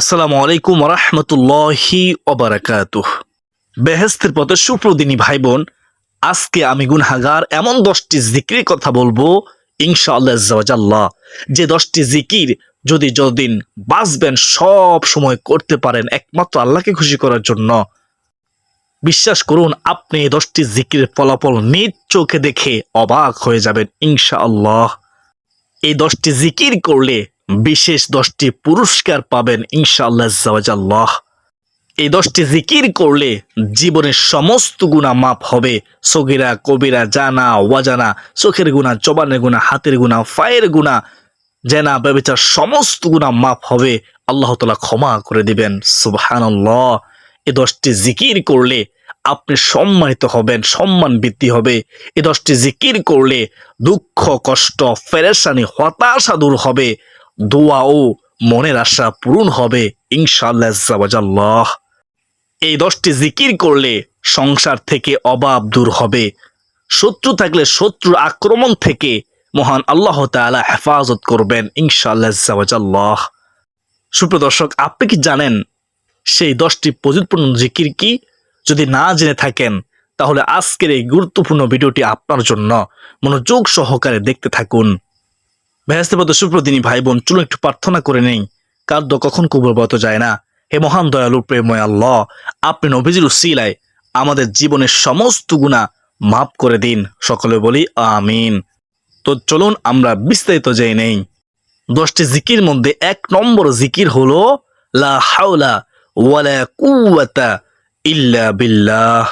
আসসালামু আলাইকুম রহমতুল্লাহি অবরাকাতুহ বেহেস্তের পথে সুপ্রদিনী ভাই বোন আজকে আমি গুনহাগার এমন দশটি জিকির কথা বলব, ইনশাআল্লাহ যে দশটি জিকির যদি যতদিন বাঁচবেন, সব সময় করতে পারেন একমাত্র আল্লাহকে খুশি করার জন্য। বিশ্বাস করুন, আপনি এই দশটি জিকির ফলাফল নিজ চোখে দেখে অবাক হয়ে যাবেন, ইনশাআল্লাহ। এই দশটি জিকির করলে বিশেষ দশটি পুরস্কার পাবেন ইনশাআল্লাহ এই দশটি জিকির করলে জীবনের সমস্ত গুণা মাপ হবে। সগিরা, কবিরা, জানা ওয়াজানা চোখের গুণা জবানের গুণা হাতের গুণা ফায়ের গুণা জেনা, ব্যবচার, সমস্ত গুণা মাপ হবে। আল্লাহ তালা ক্ষমা করে দিবেন। সুবহান এই দশটি জিকির করলে আপনি সম্মানিত হবেন, সম্মান বৃদ্ধি হবে। এ দশটি জিকির করলে দুঃখ, কষ্ট, ফেরেশানি, হতাশা দূর হবে। দোয়া ও মনের আশা পূরণ হবে, ইনশাআল্লাহ এই দশটি জিকির করলে সংসার থেকে অভাব দূর হবে। শত্রু থাকলে শত্রুর আক্রমণ থেকে মহান আল্লাহ তাআলা হেফাজত করবেন, ইনশাআল্লাহ সুপ্রদর্শক আপনি কি জানেন সেই দশটি প্রযুৎপূর্ণ জিকির কি? যদি না জেনে থাকেন, তাহলে আজকের এই গুরুত্বপূর্ণ ভিডিওটি আপনার জন্য। মনোযোগ সহকারে দেখতে থাকুন। বেহেস্তেপদ সুপ্রদিনী ভাই বোন চলুন একটু প্রার্থনা করে নেই। কাদ্য কখন কবরবত যায় না? হে মহান দয়ালু প্রেময় আল্লাহ, আপনি নবীজির উসিলায় আমাদের জীবনের সমস্ত গুণা মাফ করে দিন। সকলে বলি, আমিন। তো চলুন আমরা বিস্তারিত জেনে নেই। দশটি জিকির মধ্যে এক নম্বর জিকির হলো, লা হাওলা ওয়ালা কুওয়াতা ইল্লা বিল্লাহ।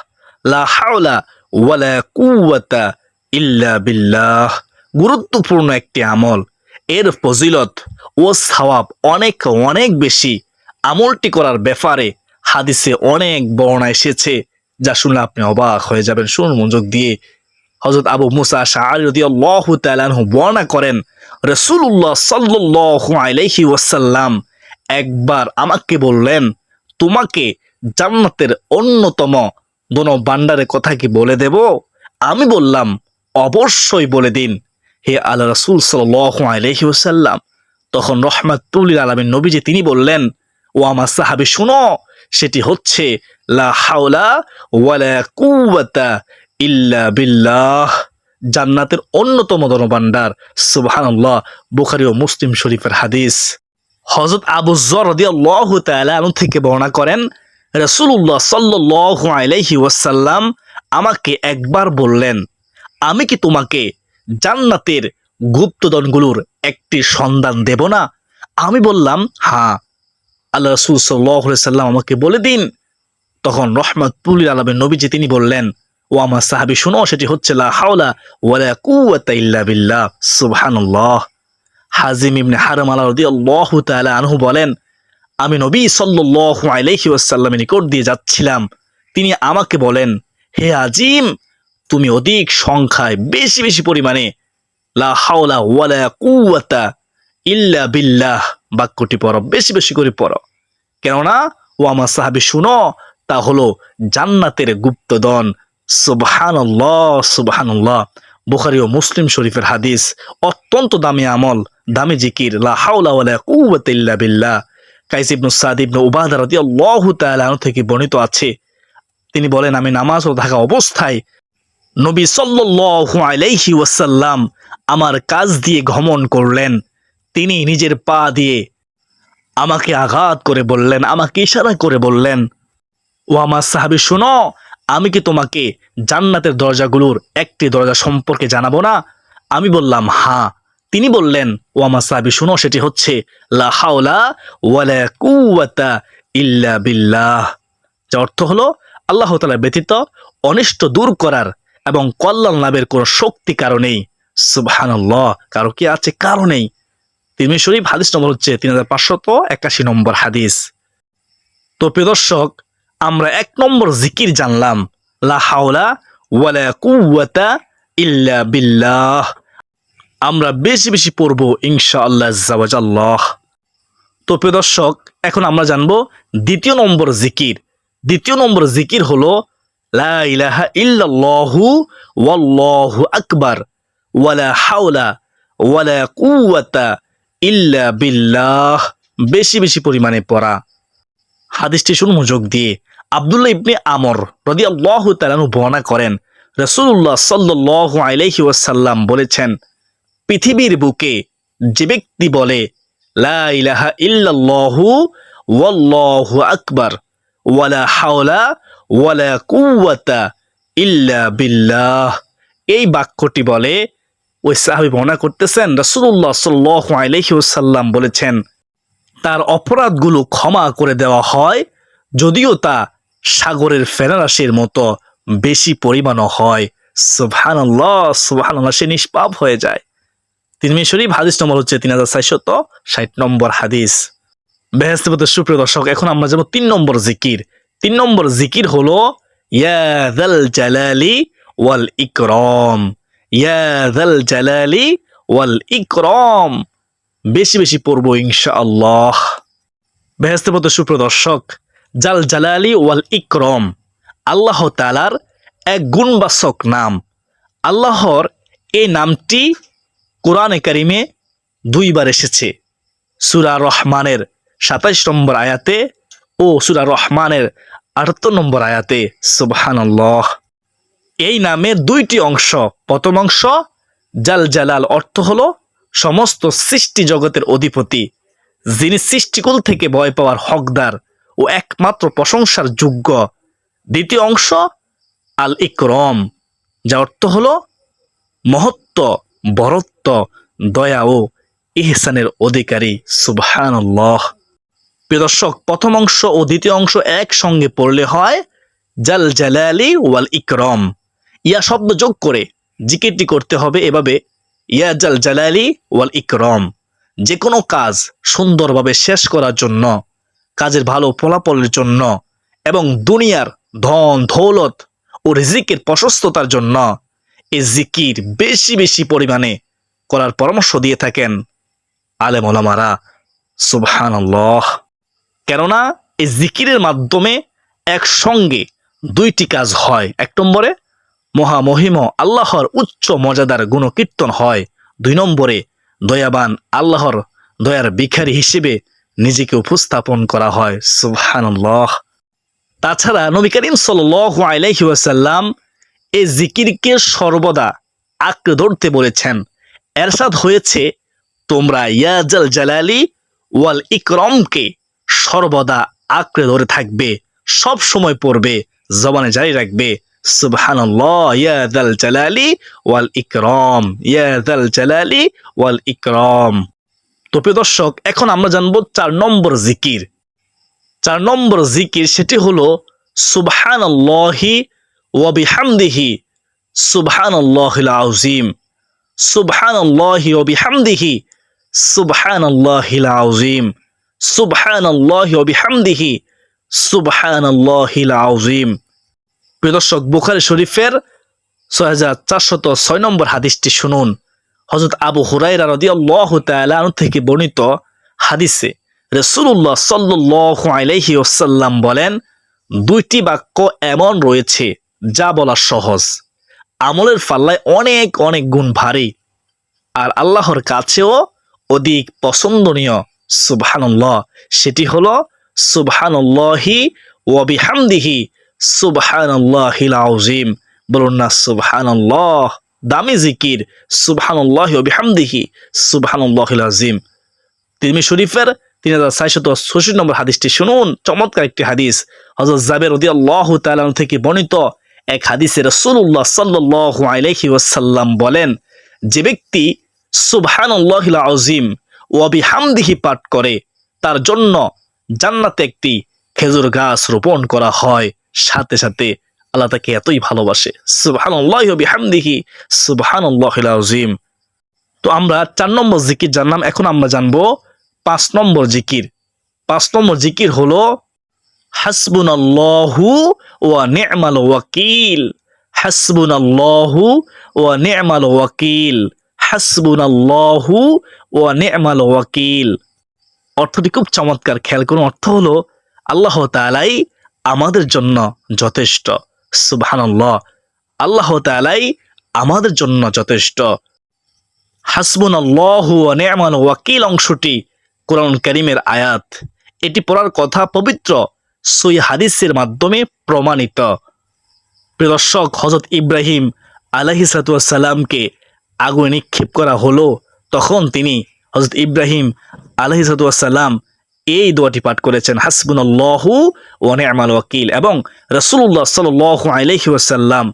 লা হাওলা ওয়ালা কুওয়াতা ইল্লা বিল্লাহ। গুরুত্বপূর্ণ একটি আমল। এর ফজিলত ও সওয়াব অনেক অনেক বেশি আমলটি করার ব্যাপারে হাদিসে অনেক বর্ণনা এসেছে, যা শুনলে আপনি অবাক হয়ে যাবেন। শুনুন, মনোযোগ দিয়ে। হজরত আবু মুসা শাহরি রাদিয়াল্লাহু তাআলা আনহু বর্ণনা করেন, রাসূলুল্লাহ সাল্লাল্লাহু আলাইহি ওয়াসাল্লাম একবার আমাকে বললেন, তোমাকে জান্নাতের অন্যতম দোনো বান্ডারের কথা কি বলে দেব? আমি বললাম, অবশ্যই বলে দিন। হে আল্লাহ রাসূল সাল্লাল্লাহু আলাইহি ওয়াসাল্লাম, তখন রহমাতুল নবী যে তিনি বললেন, ও আমার সাহাবী, শুনো, সেটি হচ্ছে, লা হাওলা ওয়ালা কুওয়াতা ইল্লা বিল্লাহ, জান্নাতের অন্যতম ধনভাণ্ডার সুবহানাল্লাহ, বুখারী ও মুসলিম শরীফের হাদিস। হযরত আবু যর রাদিয়াল্লাহু তাআলা আনহু থেকে বর্ণনা করেন, রাসূলুল্লাহ সাল্লাল্লাহু আলাইহি ওয়াসাল্লাম আমাকে একবার বললেন, আমি কি তোমাকে জান্নাতের গুপ্তধনগুলোর একটি সন্ধান দেব না? আমি বললাম হ্যাঁ আল্লাহ রসুল সাল্লাম আমাকে বলে দিন। তখন রহমতুল আলমের নবীজি তিনি বললেন, ও আমার সাহাবি, শুনো, সেটি হচ্ছে হাজিম ইবনে আনহু বলেন, আমি নবী সাল্লাল্লাহু আলাইহি নিকট দিয়ে যাচ্ছিলাম। তিনি আমাকে বলেন, হে আজিম তুমি অধিক সংখ্যায় বেশি বেশি পরিমাণে লা হাওলা ওয়ালা কুওয়াতা ইল্লা বিল্লাহ বাক্যটি পড়ো, বেশি বেশি করে পড়ো। কেননা, ও আমার সাহাবি, শুনো, তা হলো জান্নাতের গুপ্তদন সুবহানাল্লাহ সুবহানাল্লাহ। বুখারী ও মুসলিম শরীফের হাদিস, অত্যন্ত দামি আমল, দামি জিকির। লা হাওলা ওয়ালা কুওয়াতা ইল্লা বিল্লাহ। কাইস ইবনু সাদ ইবনু উবাদা রাদিয়াল্লাহু তাআলা থেকে বর্ণিত আছে। তিনি বলেন, আমি নামাজ ও থাকা অবস্থায় নবী আলাইহি ওয়াসাল্লাম আমার কাজ দিয়ে ঘমন করলেন। তিনি নিজের পা দিয়ে আমাকে আঘাত করে বললেন, আমাকে ইশারা করে বললেন, ও আমার সাহাবি, শোনো, আমি কি তোমাকে জান্নাতের দরজাগুলোর একটি দরজা সম্পর্কে জানাব না? আমি বললাম হা তিনি বললেন, ও আমার সাহাবি, শোনো, সেটি হচ্ছে ইল্লা বিল্লাহ। যার অর্থ হলো, আল্লাহ তালা ব্যতীত অনিষ্ট দূর করার এবং কল্যাণ লাভের কোনো শক্তি কারণেই সুবহানাল্লাহ, কারও কি আছে? কারণেই তিরমি শরীফ, হাদিস নম্বর হচ্ছে তিন হাজার পাঁচশত একাশি নম্বর হাদিস। তো প্রিয় দর্শক, আমরা এক নম্বর জিকির জানলাম। লা হাওলা ওয়ালা ইল্লা বিল্লাহ। আমরা বেশি বেশি পড়ব ইনশাআল্লাহ জাওয়াজাল্লাহ তো প্রিয় দর্শক, এখন আমরা জানব দ্বিতীয় নম্বর জিকির। দ্বিতীয় নম্বর জিকির হলো লা হাওলা ইল্লা বিল্লাহ। বেশি বেশি পরিমাণে পড়া। হাদিসটি শুন মনোযোগ দিয়ে। আবদুল্লাহ ইবনে আমর রদি আল্লাহ তালানু বর্ণনা করেন রসুল্লাহ সাল্লাহ আলাইহি ওয়াসাল্লাম বলেছেন, পৃথিবীর বুকে যে ব্যক্তি বলে, লা ইলাহা ইল্লাল্লাহু ওয়ালা হাওলা ওয়ালা কুওয়াতা ইল্লা বিল্লাহ। এই বাক্যটি বলে, ওই সাহাবি বর্ণনা করতেছেন রসুল্লাহ সাল্লাহ আলাইহি ওয়াসাল্লাম বলেছেন, তার অপরাধগুলো ক্ষমা করে দেওয়া হয়, যদিও তা সাগরের ফেরারাশির মতো বেশি পরিমাণও হয়। সুবহানাল্লাহ সুবহানাল্লাহ, সে নিষ্পাপ হয়ে যায়। তিন শরীফ, হাদিস নম্বর হচ্ছে তিন হাজার ষাট নম্বর হাদিস। বেহেস্তিপত সুপ্রিয় দর্শক, এখন আমরা যাব তিন নম্বর জিকির। তিন নম্বর জিকির হলো ইয়াদাল জালালি ওয়াল ইকরম ইয়াদাল জালালি ওয়াল ইকরম। বেশি বেশি পড়ব ইনশাআল্লাহ। বেহেস্তিপত সুপ্রিয় দর্শক জাল জালালি ওয়াল ইকরম। আল্লাহ তালার এক গুণবাচক নাম। আল্লাহর এই নামটি কোরআনে কারিমে দুইবার এসেছে। সুরা রহমানের সাতাইশ নম্বর আয়াতে ও সুরা রহমানের আটাত্তর নম্বর আয়াতে, সুবহানাল্লাহ। এই নামের দুইটি অংশ, প্রথম অংশ, জাল জালাল অর্থ হলো সমস্ত সৃষ্টি জগতের অধিপতি, যিনি সৃষ্টিকুল থেকে ভয় পাওয়ার হকদার ও একমাত্র প্রশংসার যোগ্য। দ্বিতীয় অংশ আল ইকরম যা অর্থ হল মহত্ব, বরত্ব, দয়া ও ইহসানের অধিকারী, সুবহানাল্লাহ। প্রিয় দর্শক, প্রথম অংশ ও দ্বিতীয় অংশ একসঙ্গে পড়লে হয় জাল জালালি ওয়াল ইকরম। ইয়া শব্দ যোগ করে জিকিরটি করতে হবে এভাবে, ইয়া জাল জালালি ওয়াল ইকরম। যে কোনো কাজ সুন্দরভাবে শেষ করার জন্য, কাজের ভালো ফলাফলের জন্য এবং দুনিয়ার ধন, দৌলত ও রিজিকের প্রশস্ততার জন্য এই জিকির বেশি বেশি পরিমাণে করার পরামর্শ দিয়ে থাকেন আলেম ওলামারা। সুবহানাল্লাহ। কেননা এই জিকিরের মাধ্যমে একসঙ্গে দুইটি কাজ হয়। এক নম্বরে মহামহিম আল্লাহর উচ্চ মর্যাদার গুণকীর্তন হয়। দুই নম্বরে দয়াবান আল্লাহর দয়ার ভিখারি হিসেবে নিজেকে উপস্থাপন করা হয়। সুবহানাল্লাহ। তাছাড়া নবী করিম ওয়াসাল্লাম এই জিকিরকে সর্বদা আঁকড়ে ধরতে বলেছেন। এরশাদ হয়েছে, তোমরা ইয়াজাল জালালি ওয়াল ইকরমকে সর্বদা আঁকড়ে ধরে থাকবে, সব সময় পড়বে, জবানে জারি রাখবে, সুবহানাল্লাহ ইয়াদাল জালালি ওয়াল ইকরম ইয়াদাল জালালি ওয়াল ইকরম। তো প্রিয় দর্শক, এখন আমরা জানব চার নম্বর জিকির। চার নম্বর জিকির সেটি হলো, সুবহানাল্লাহি ওয়া বিহামদিহি, সুবহানাল্লাহিল আযীম, সুবহানাল্লাহি ওয়া বিহামদিহি, সুবহানাল্লাহিল আযীম সুবহানাল্লাহি ওয়া বিহামদিহি। সুবহানাল্লাহিল আযীম। প্রিয় বুখারী শরীফের ছয় হাজার চারশত ছয় নম্বর হাদিসটি শুনুন। হজরত আবু হুরাইরা রাদিয়াল্লাহু তাআলা আনহু থেকে বর্ণিত হাদিসে রসুল্লাহ সাল্লাহ আলাইহি ওসাল্লাম বলেন, দুইটি বাক্য এমন রয়েছে, যা বলা সহজ। আমলের ফাল্লায় অনেক অনেক গুণ ভারী। আর আল্লাহর কাছেও অধিক পছন্দনীয়। সুবহানাল্লাহ। সেটি হলো সুবহানাল্লাহি ওয়াবিহামদিহি সুবহানাল্লাহিল আউজিম বলুন না সুবহানাল্লাহ, দামি জিকির, সুবহানাল্লাহি ওয়াবিহামদিহি সুবহানাল্লাহিল আযীম। তিরমি শরীফের তিন হাজার ছয়শত ছষট্টি নম্বর হাদিসটি শুনুন, চমৎকার একটি হাদিস। হজরত জাবের রদি আল্লাহ তালান থেকে বর্ণিত এক হাদিসে রসুল্লাহ সাল্লাহ আলাইহি ওয়াসাল্লাম বলেন, যে ব্যক্তি সুবহান আজিম ও বিহামদিহি পাঠ করে। তার জন্য জান্নাতে একটি খেজুর গাছ রোপণ করা হয়। সাথে সাথে আল্লাহ তাকে এতই ভালোবাসে। সুবহান আজিম তো আমরা চার নম্বর জিকির জানলাম এখন আমরা জানব পাঁচ নম্বর জিকির। পাঁচ নম্বর জিকির হলো হাসবুন আল্লাহু ওয়া নি'মাল ওয়াকিল হাসবুন আল্লাহু ওয়া নি'মাল ওয়াকিল হাসবুন ওয়া নি'মাল ওয়াকিল। অর্থটি খুব চমৎকার খেয়াল করুন, অর্থ হলো আল্লাহ তাআলাই আমাদের জন্য যথেষ্ট। সুবহানাল্লাহ। আল্লাহ তাআলাই আমাদের জন্য যথেষ্ট। হাসবুন আল্লাহু ওয়া নি'মাল ওয়াকিল অংশটি কোরআন করিমের আয়াত। এটি পড়ার কথা পবিত্র সই হাদিসের মাধ্যমে প্রমাণিত। প্রিয় দর্শক হজরত ইব্রাহিম আলহিসাতুয়াসাল্লামকে আগুনে নিক্ষেপ করা হলো, তখন তিনি হজরত ইব্রাহিম আলহিসাতুয়াসাল্লাম এই দোয়াটি পাঠ করেছেন, হাসবুনাল্লাহু ওয়ানে আমাল ওয়াকিল এবং রসুল্লাহ সাল আলহি ওয়াসাল্লাম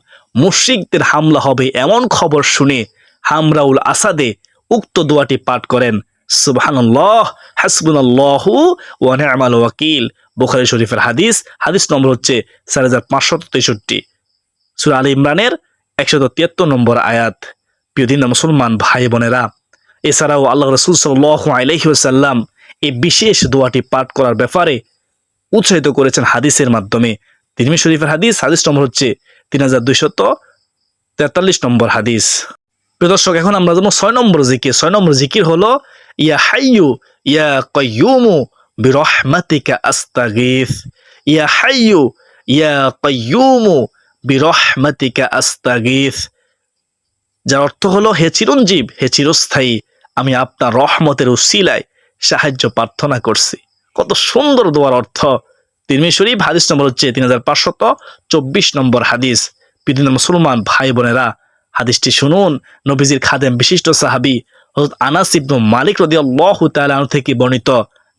মুশ্রিকদের হামলা হবে এমন খবর শুনে হামরাউল আসাদে উক্ত দোয়াটি পাঠ করেন, সুবহানাল্লাহ, হাসবুনাল্লাহু ওয়া নি'মাল ওয়াকিল বুখারী শরীফের হাদিস হাদিস নম্বর হচ্ছে চার হাজার পাঁচশত তেষট্টি। সুরা আলী ইমরানের একশত তিয়াত্তর নম্বর আয়াত। প্রিয় দিন মুসলমান ভাই বোনেরা, এছাড়াও আল্লাহ রসুল সাল্লাহ আলহি ওসাল্লাম এই বিশেষ দোয়াটি পাঠ করার ব্যাপারে উৎসাহিত করেছেন হাদিসের মাধ্যমে। তিরমি শরীফের হাদিস হাদিস নম্বর হচ্ছে তিন হাজার দুইশত তেতাল্লিশ নম্বর হাদিস। প্রিয় দর্শক, এখন আমরা জানো ছয় নম্বর জিকির। ছয় নম্বর জিকির হলো, ইয়া হাইয়ু, ইয়া কয়ুমু বিরহমাতিকা আস্তাগিস। ইয়া হাইয়ু, ইয়া কয়ুমু বিরহমাতিকা আস্তাগিস। যার অর্থ হলো, হে চিরঞ্জীব, হে চিরস্থায়ী, আমি আপনার রহমতের উসিলায় সাহায্য প্রার্থনা করছি। কত সুন্দর দোয়ার অর্থ। তিরমি হাদিস নম্বর হচ্ছে তিন হাজার পাঁচশত চব্বিশ নম্বর হাদিস। বিভিন্ন মুসলমান ভাই বোনেরা, হাদিসটি শুনুন। নবীজির খাদেম বিশিষ্ট সাহাবি হজরত আনাস ইবনু মালিক রদি আল্লাহ তালু থেকে বর্ণিত।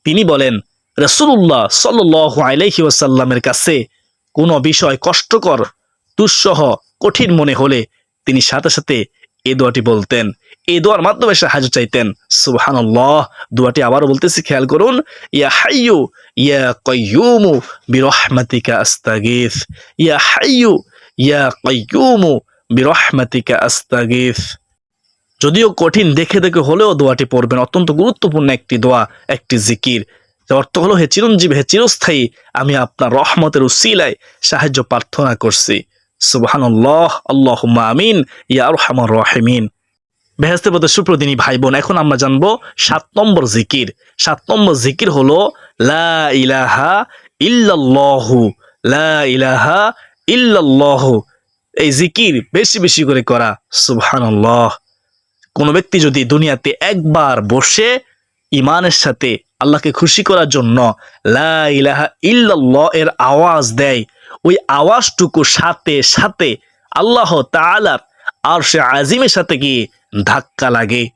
তিনি বলেন রসুল্লাহ সাল্লাহ আলাইহি ওয়াসাল্লামের কাছে কোনো বিষয় কষ্টকর, দুঃসহ, কঠিন মনে হলে তিনি সাথে সাথে এ দোয়াটি বলতেন। এই দোয়ার মাধ্যমে সাহায্য চাইতেন। সুবহানাল্লাহ, দোয়াটি আবারও বলতেছি, খেয়াল করুন। ইয়া হাইয়ু, ইয়া কয়ুমু বিরহমাতিকা আস্তাগিস ইয়া হাইয়ু, ইয়া কয়ুমু বিরহমাতিকা আস্তাগিস যদিও কঠিন দেখে দেখে হলেও দোয়াটি পড়বেন, অত্যন্ত গুরুত্বপূর্ণ একটি দোয়া, একটি জিকির। অর্থ হলো, হে চিরঞ্জীব, হে চিরস্থায়ী, আমি আপনার রহমতের উসিলায় সাহায্য প্রার্থনা করছি। সুবহানাল্লাহ, আল্লাহুম্মা আমিন, ইয়া আরহামার রাহিমিন। বেহেস্তের পথে সুপ্রদিনী ভাই বোন এখন আমরা জানব সাত নম্বর জিকির। সাত নম্বর জিকির হলো, লা ইলাহা ইল্লাল্লাহু, লা ইলাহা ইল্লাল্লাহু। এই জিকির বেশি বেশি করে করা, সুবহানাল্লাহ। কোনো ব্যক্তি যদি দুনিয়াতে একবার বসে ইমানের সাথে আল্লাহকে খুশি করার জন্য লা ইলাহা ইল্লাল্লাহ এর আওয়াজ দেয় ওই আওয়াজটুকু সাথে সাথে আল্লাহ তাআলার আর সে আজিমের সাথে গিয়ে ধাক্কা লাগে।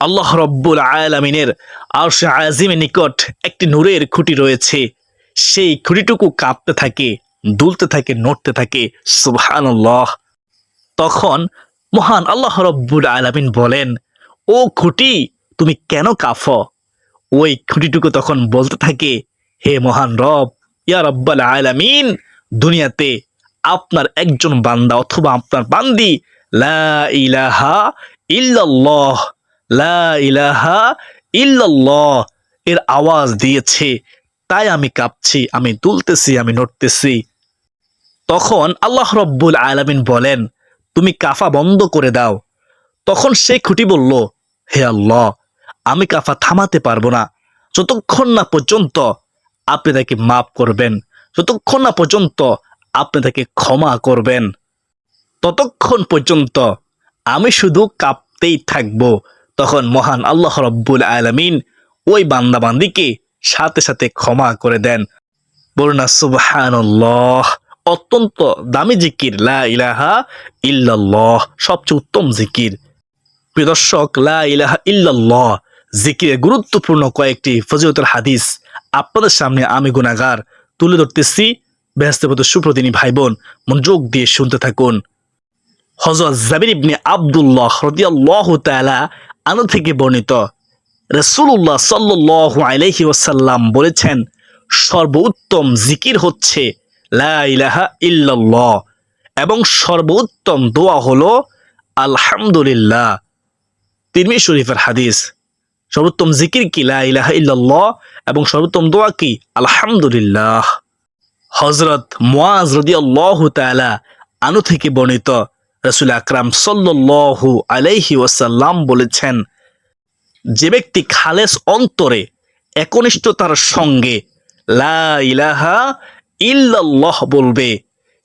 আল্লাহ রব্বুল আয়ালামিনের আর সে আজিমের নিকট একটি নূরের খুঁটি রয়েছে। সেই খুঁটিটুকু কাঁপতে থাকে, দুলতে থাকে, নড়তে থাকে, সুবহানাল্লাহ। তখন মহান আল্লাহ রব্বুল আলামিন বলেন, ও খুঁটি, তুমি কেন কাফ ওই খুঁটিটুকু তখন বলতে থাকে, হে মহান রব ইয়া রব্বাল আলামিন, দুনিয়াতে আপনার একজন বান্দা অথবা আপনার বান্দি, লা ইলাহা ইল্লাল্লাহ, লা ইলাহা ইল্লাল্লাহ, এর আওয়াজ দিয়েছে, তাই আমি কাঁপছি, আমি দুলতেছি, আমি নড়তেছি। তখন আল্লাহ রব্বুল আলামিন বলেন, তুমি কাফা বন্ধ করে দাও। তখন সেই খুঁটি বলল, হে আল্লাহ, আমি কাফা থামাতে পারব না। যতক্ষণ না পর্যন্ত আপনি তাকে মাফ করবেন। যতক্ষণ না পর্যন্ত আপনি তাকে ক্ষমা করবেন, ততক্ষণ পর্যন্ত আমি শুধু কাঁপতেই থাকব। তখন মহান আল্লাহ রব্বুল আলমিন ওই বান্দাবান্দিকে সাথে সাথে ক্ষমা করে দেন। বলুন সুবহানাল্লাহ, অত্যন্ত দামি জিকির। লা ইলাহা ইল্লাল্লাহ, সবচেয়ে উত্তম জিকির। প্রিয় দর্শক, লা ইলাহা ইল্লাল্লাহ, জিকিরের গুরুত্বপূর্ণ কয়েকটি ফজিলতের হাদিস আপনাদের সামনে আমি গুনাগার তুলে ধরতেছি ব্যস্তপত সুপ্রতিনী ভাই বোন মনোযোগ দিয়ে শুনতে থাকুন। হজরত জাবির ইবনে আবদুল্লাহ রদিয়াল্লাহ তাআলা আনু থেকে বর্ণিত রসুল্লাহ সাল্লাহ আলাইহি ওসাল্লাম বলেছেন, সর্বোত্তম জিকির হচ্ছে লা ইলাহা ইল্লাল্লাহ এবং সর্বোত্তম দোয়া হলো আলহামদুলিল্লাহ। তিরমি শরীফের হাদিস সর্বোত্তম জিকির কি? লা ইলাহা এবং সর্বোত্তম দোয়া কি? আলহামদুলিল্লাহ। হজরত মুয়াজ রদিয়াল্লাহু তাআলা আনু থেকে বর্ণিত রসুল আকরাম সাল্লাল্লাহু আলাইহি ওয়াসাল্লাম বলেছেন, যে ব্যক্তি খালেস অন্তরে একনিষ্ঠতার সঙ্গে লা ইলাহা ইল্লাল্লাহ বলবে,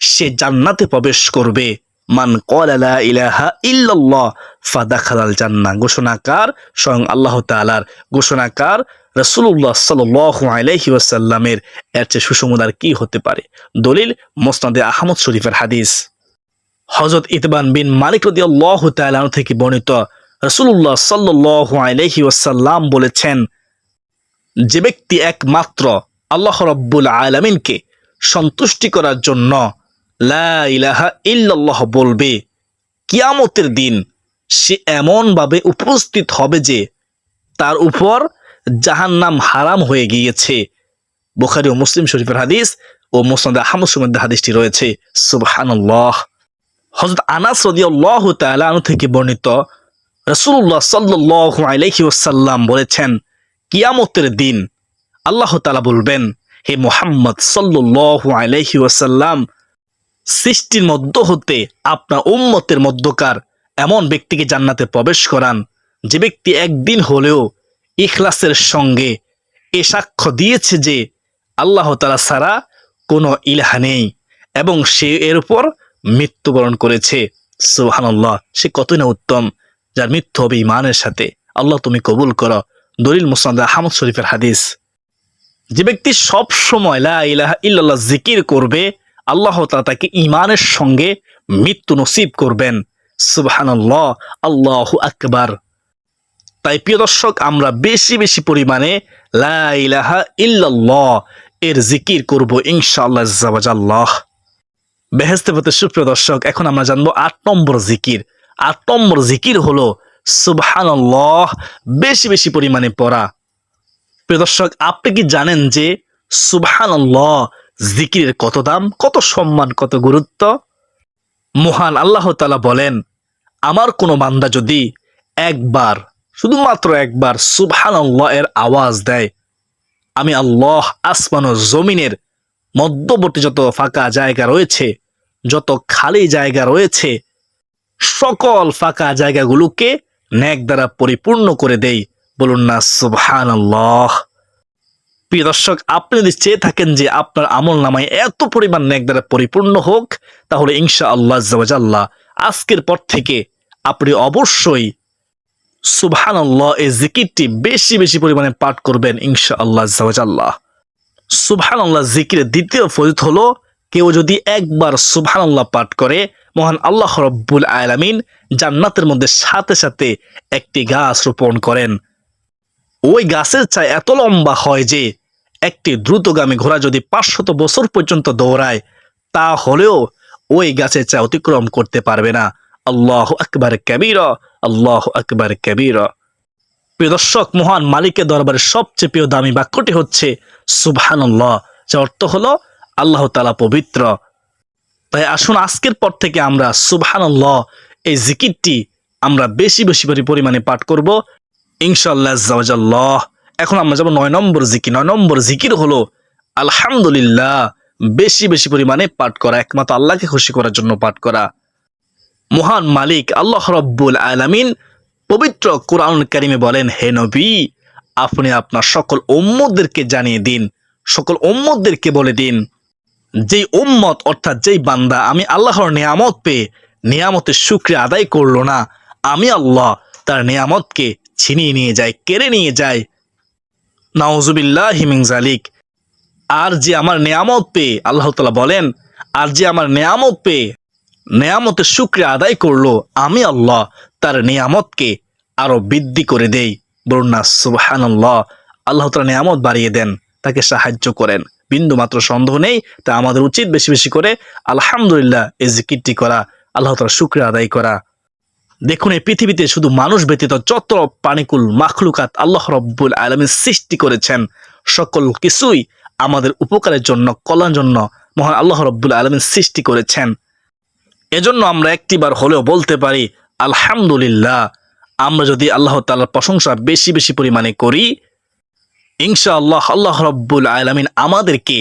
সে জান্নাতে প্রবেশ করবে। মান ক্বালা লা ইলাহা ইল্লাল্লাহ, ফাদাখালাল জান্নাহ। ঘোষণাকার স্বয়ং আল্লাহ তাআলার ঘোষণাকার রাসূলুল্লাহ সাল্লাল্লাহু আলাইহি ওয়াসাল্লামের। এর চেয়ে সুসংবাদ আর কি হতে পারে? দলিল মুসনাদে আহমদ শরীফের হাদিস। হযরত ইতবান বিন মালিক তাআলা আনহু থেকে বর্ণিত রাসূলুল্লাহ সাল্লাল্লাহু আলাইহি ওয়াসাল্লাম বলেছেন, যে ব্যক্তি একমাত্র আল্লাহ রব্বুল আলামিনকে সন্তুষ্টি করার জন্য ইল্লাল্লাহ বলবে, কিয়ামতের দিন সে এমনভাবে উপস্থিত হবে যে তার উপর জাহান নাম হারাম হয়ে গিয়েছে। বুখারী ও মুসলিম শরীফের হাদিস ও মুসনাদ আহমদ হাদিসটি রয়েছে। সুবহানাল্লাহ। হযরত আনাস থেকে বর্ণিত আলাইহি ওয়াসাল্লাম বলেছেন, কিয়ামতের দিন আল্লাহ তাআলা বলবেন, হে মোহাম্মদ আলাইহি ওয়াসাল্লাম সৃষ্টির মধ্য হতে আপনার উম্মতের মধ্যকার এমন ব্যক্তিকে জান্নাতে প্রবেশ করান। যে ব্যক্তি একদিন হলেও ইখলাসের সঙ্গে এ সাক্ষ্য দিয়েছে যে আল্লাহ তালা ছাড়া কোনো ইলাহা নেই এবং সে এর উপর মৃত্যুবরণ করেছে। সুবহানাল্লাহ, সে কতই না উত্তম, যার মৃত্যু হবে ইমানের সাথে। আল্লাহ তুমি কবুল করো। দলিল মুসনাদ আহমদ শরীফের হাদিস। যে ব্যক্তি সব সময় লা ইলাহা ইল্লাল্লাহ জিকির করবে আল্লাহ তাআলা তাকে ইমানের সঙ্গে মৃত্যু নসিব করবেন। সুবহানাল্লাহ, আল্লাহ আকবার। তাই প্রিয় দর্শক, আমরা বেশি বেশি পরিমাণে লা ইলাহা ইল্লাল্লাহ এর জিকির করব ইনশাআল্লাহ জাওয়াজাল্লাহ বেহেস্তে পথে সুপ্রিয় দর্শক, এখন আমরা জানব আট নম্বর জিকির। আট নম্বর জিকির হলো সুবহানাল্লাহ, বেশি বেশি পরিমাণে পড়া। প্রিয় দর্শক, আপনি কি জানেন যে সুবহানাল্লাহ জিকিরের কত দাম, কত সম্মান, কত গুরুত্ব? মহান আল্লাহ তাআলা বলেন, আমার কোনো বান্দা যদি একবার, শুধুমাত্র একবার সুবহানাল্লাহ এর আওয়াজ দেয়, আমি আল্লাহ আসমান ও জমিনের মধ্যবর্তী যত ফাঁকা জায়গা রয়েছে, যত খালি জায়গা রয়েছে, সকল ফাঁকা জায়গাগুলোকে ন্যাক দ্বারা পরিপূর্ণ করে দেই। বলুন না সুবহান আল্লাহ প্রিয় দর্শক, আপনি যদি চেয়ে থাকেন যে আপনার আমল নামায় এত পরিমাণ ন্যাক দ্বারা পরিপূর্ণ হোক, তাহলে ইনশা আল্লাহ জাল্লাহ আজকের পর থেকে আপনি অবশ্যই সুবহান আল্লাহ এই জিকিরটি বেশি বেশি পরিমাণে পাঠ করবেন ইনশা আল্লাহ জাল্লাহ সুবহান আল্লাহ জিকিরের দ্বিতীয় ফজিত হলো, কেউ যদি একবার সুবহান আল্লাহ পাঠ করে, মহান আল্লাহ রব্বুল আলামিন জান্নাতের মধ্যে সাথে সাথে একটি গাছ রোপণ করেন। ওই গাছের চাই এত লম্বা হয় যে একটি দ্রুতগামী ঘোড়া যদি পাঁচশত বছর পর্যন্ত দৌড়ায়, তা হলেও ওই গাছের চা অতিক্রম করতে পারবে না। আল্লাহ আকবার কবির, আল্লাহ আকবার কবির। প্রিয় দর্শক, মহান মালিকের দরবারে সবচেয়ে প্রিয় দামি বাক্যটি হচ্ছে সুবহানাল্লাহ, যার অর্থ হলো আল্লাহ তালা পবিত্র। তাই আসুন আজকের পর থেকে আমরা সুবহানাল্লাহ এই জিকিরটি আমরা বেশি বেশি পরি- পরিমাণে পাঠ করব। জাওয়াজাল্লাহ এখন আমরা যাব নয় নম্বর জিকির। নয় নম্বর জিকির হলো আলহামদুলিল্লাহ বেশি বেশি পরিমাণে পাঠ করা, একমাত্র আল্লাহকে খুশি করার জন্য পাঠ করা। মহান মালিক আল্লাহ রব্বুল আলামিন পবিত্র কোরআন কারিমে বলেন, হে নবী, আপনি আপনার সকল উম্মতদেরকে জানিয়ে দিন, সকল উম্মতদেরকে বলে দিন, যেই উম্মত অর্থাৎ যেই বান্দা, আমি আল্লাহর নিয়ামত পেয়ে নিয়ামতের শুক্রিয়া আদায় করল না, আমি আল্লাহ তার নিয়ামতকে ছিনিয়ে নিয়ে যায়, কেড়ে নিয়ে যায়। নাউজুবিল্লাহ হিমিং জালিক আর যে আমার নিয়ামত পেয়ে, আল্লাহ তালা বলেন, আর যে আমার নিয়ামত পেয়ে, নেয়ামতের শুক্রিয়া আদায় করল, আমি আল্লাহ তার নিয়ামতকে আরও বৃদ্ধি করে দেই। না সুবহান আল্লাহ আল্লাহ তালা নিয়ামত বাড়িয়ে দেন, তাকে সাহায্য করেন। বিন্দু মাত্র সন্দেহ নেই, তা আমাদের উচিত বেশি বেশি করে আলহামদুলিল্লাহ এই জিকিরটি করা, আল্লাহ তালা শুক্রিয়া আদায় করা। দেখুন, এই পৃথিবীতে শুধু মানুষ ব্যতীত যত পানিকুল মাখলুকাত আল্লাহ রব্বুল আলমী সৃষ্টি করেছেন, সকল কিছুই আমাদের উপকারের জন্য কল্যাণ জন্য মহান আল্লাহ রব্বুল আলমী সৃষ্টি করেছেন। এজন্য আমরা একটিবার হলেও বলতে পারি, আলহামদুলিল্লাহ, আমরা যদি আল্লাহ তাআলার প্রশংসা বেশি বেশি পরিমাণে করি, ইনশাআল্লাহ আল্লাহ রব্বুল আলামিন আমাদেরকে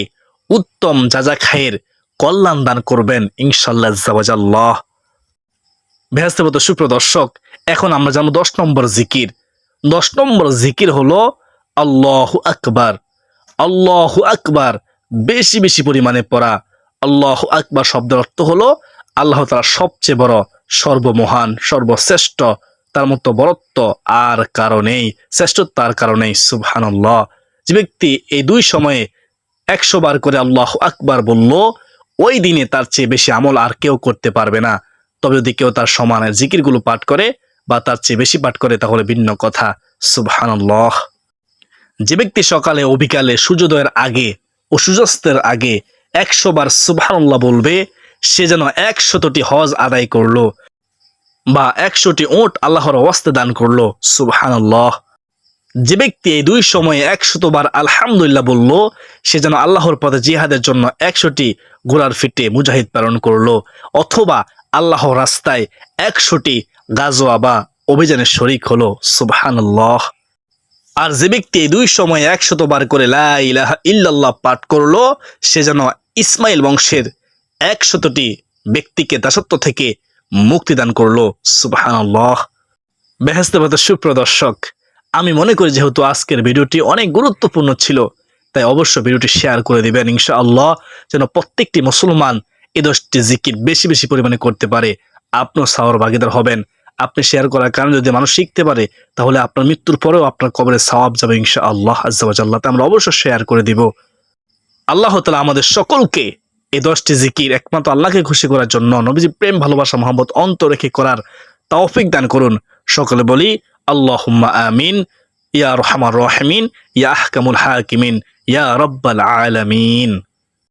উত্তম যাজা খায়ের কল্যাণ দান করবেন, ইনশাআল্লাহ জাওয়াজাল্লাহ ভেস্তেবত সুপ্রদর্শক এখন আমরা জানব দশ নম্বর জিকির। দশ নম্বর জিকির হলো আল্লাহ আকবার। আল্লাহ আকবার, বেশি বেশি পরিমাণে পড়া। আল্লাহ আকবার শব্দের অর্থ হলো আল্লাহ তালা সবচেয়ে বড়, সর্বমহান, সর্বশ্রেষ্ঠ। তার মতো বরত্ব আর কারণেই শ্রেষ্ঠত্ব আর কারণেই সুবহানাল্লাহ। যে ব্যক্তি এই দুই সময়ে একশো বার করে আল্লাহ আকবার বলল, ওই দিনে তার চেয়ে বেশি আমল আর কেউ করতে পারবে না। তবে যদি কেউ তার সমানের জিকিরগুলো পাঠ করে বা তার চেয়ে বেশি পাঠ করে, তাহলে ভিন্ন কথা। সুবহানাল্লাহ। যে ব্যক্তি সকালে ও বিকালে সূর্যোদয়ের আগে ও সূর্যাস্তের আগে একশো বার সুবহানাল্লাহ বলবে, সে যেন একশতটি হজ আদায় করল বা একশোটি ওট আল্লাহর ওয়াস্তে দান করল। সুবহানাল্লাহ। যে ব্যক্তি এই দুই সময়ে একশতবার আলহামদুলিল্লাহ বলল, সে যেন আল্লাহর পথে জিহাদের জন্য একশোটি ঘোড়ার ফিটে মুজাহিদ প্রেরণ করল, অথবা আল্লাহর রাস্তায় একশোটি গাজোয়া বা অভিযানের শরিক হলো, সুবহানাল্লাহ। আর যে ব্যক্তি দুই সময়ে একশতবার করে লা ইল্লাল্লাহ পাঠ করল, সে যেন ইসমাইল বংশের একশতটি ব্যক্তিকে দাসত্ব থেকে মুক্তিদান করল, সুবহানাল্লাহ। বেহেস্তে পথে সুপ্রদর্শক, আমি মনে করি যেহেতু আজকের ভিডিওটি অনেক গুরুত্বপূর্ণ ছিল, তাই অবশ্য ভিডিওটি শেয়ার করে দিবেন, ইনশাআল্লাহ, যেন প্রত্যেকটি মুসলমান এই দশটি জিকির বেশি বেশি পরিমাণে করতে পারে। আপনার সাওয়ার ভাগিদার হবেন। আপনি শেয়ার করার কারণে যদি মানুষ শিখতে পারে, তাহলে আপনার মৃত্যুর পরেও আপনার কবরে সওয়াব যাবে ইনশা আল্লাহ আজ্লাহ আমরা অবশ্যই শেয়ার করে দিব। আল্লাহ তালা আমাদের সকলকে এই দশটি জিকির একমাত্র আল্লাহকে খুশি করার জন্য, নবীজি প্রেম, ভালোবাসা মোহাম্মদ অন্ত রেখে করার তাওফিক দান করুন। সকলে বলি আল্লাহ আমিন, ইয়া রহমান রহমিন, ইয়া আহকামুল হাকিমিন, ইয়া রব্বাল আলামিন।